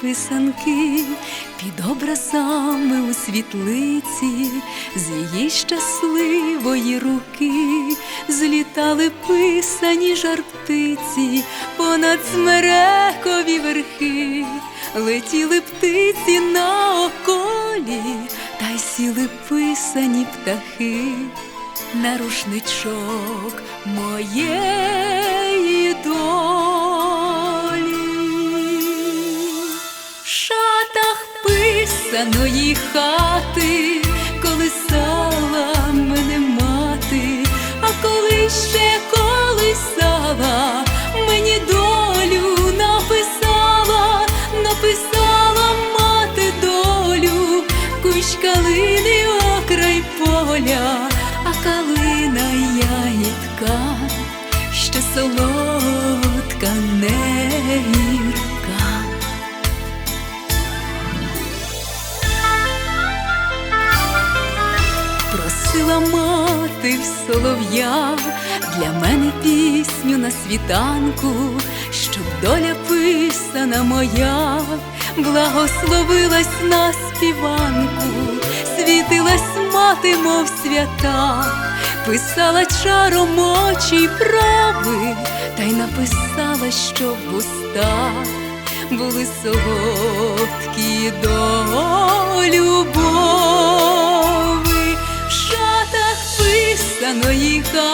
писанки під образами у світлиці, з її щасливої руки злітали писані жар-птиці понад смерекові верхи, летіли птиці на околі, та й сіли писані птахи на рушничок моєї долі. Писаної хати колисала мене мати, а коли ще колисала, мені долю написала, написала мати долю, кущ калини окрай поля, а калина ягідка, ще солодка Просила мати в солов'я для мене пісню на світанку, щоб доля писана моя благословилась на співанку, світилась мати, мов свята, писала чаром очі й прави, та й написала, що в устах були солодкі до любові писаної хати,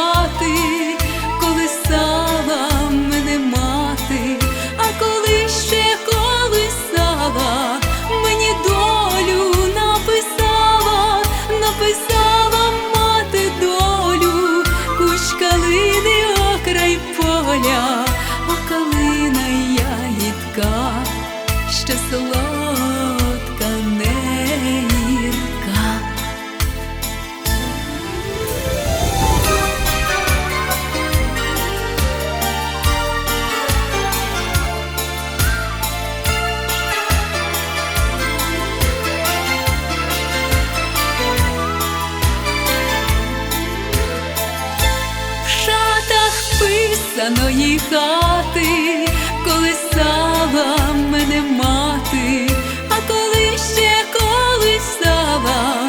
писаної хати, колисала мене мати, а коли ще колисала, мені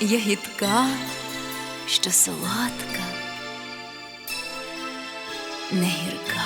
ягідка, що солодка, не гірка.